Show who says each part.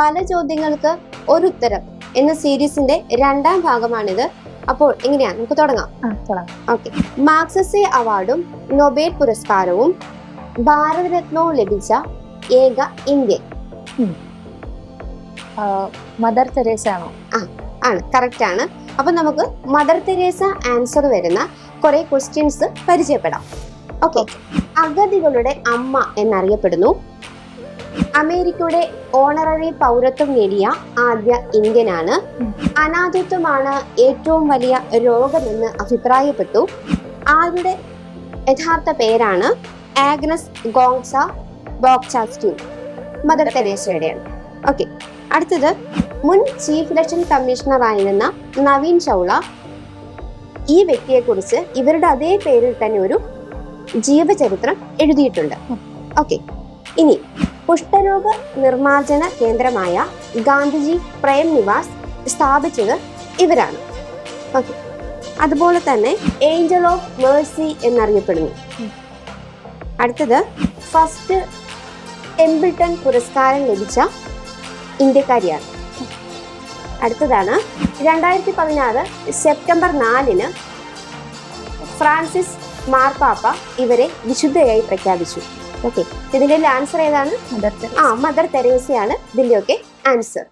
Speaker 1: പല ചോദ്യങ്ങൾക്ക് ഒരു ഉത്തരം എന്ന സീരീസിന്റെ രണ്ടാം ഭാഗമാണിത്. അപ്പോൾ എങ്ങനെയാ? നമുക്ക് തുടങ്ങാം. ഓക്കെ. മാർക്സസെ അവാർഡും നൊബേൽ പുരസ്കാരവും ഭാരതരത്നവും ലഭിച്ച ഏക ഇന്ത്യൻ
Speaker 2: മദർ തെരേസ ആണോ?
Speaker 1: ആ ആണ്. കറക്റ്റ് ആണ്. അപ്പൊ നമുക്ക് മദർ തെരേസ ആൻസർ വരുന്ന കുറെ ക്വസ്റ്റ്യൻസ് പരിചയപ്പെടാം. ഓക്കെ. അഗതികളുടെ അമ്മ എന്നറിയപ്പെടുന്നു. അമേരിക്കയുടെ ഓണററി പൗരത്വം നേടിയ ആദ്യ ഇന്ത്യനാണ്. അനാഥത്വമാണ് ഏറ്റവും വലിയ രോഗമെന്ന് അഭിപ്രായപ്പെട്ടു. ആരുടെ യഥാർത്ഥ പേരാണ്? ആഗ്നസ് ഗോങ്സ ബോക്ചാസ്റ്റ്യൂ മദർ തെരേസയുടെയാണ്. ഓക്കെ. അടുത്തത്. മുൻ ചീഫ് ഇലക്ഷൻ കമ്മീഷണറായിരുന്ന നവീൻ ചൗള. ഈ വ്യക്തിയെക്കുറിച്ച് ഇവരുടെ അതേ പേരിൽ തന്നെ ഒരു ജീവചരിത്രം എഴുതിയിട്ടുണ്ട്. ഓക്കെ. ഇനി കുഷ്ഠരോഗ നിർമ്മാർജന കേന്ദ്രമായ ഗാന്ധിജി പ്രേം നിവാസ് സ്ഥാപിച്ചത് ഇവരാണ്. ഓക്കെ അതുപോലെ തന്നെ ഏഞ്ചൽ ഓഫ് മേഴ്സി എന്നറിയപ്പെടുന്നു. അടുത്തത് ഫസ്റ്റ് എംബിൾട്ടൺ പുരസ്കാരം ലഭിച്ച ഇന്ത്യക്കാരിയാണ്. അടുത്തതാണ് രണ്ടായിരത്തി പതിനാറ് സെപ്റ്റംബർ നാലിന് ഫ്രാൻസിസ് മാർപ്പാപ്പ ഇവരെ വിശുദ്ധയായി പ്രഖ്യാപിച്ചു. ഓക്കെ ഇതിന്റെ ആൻസർ ഏതാണ്? ആ മദർ തെരേസയാണ് ഇതിന്റെയൊക്കെ ആൻസർ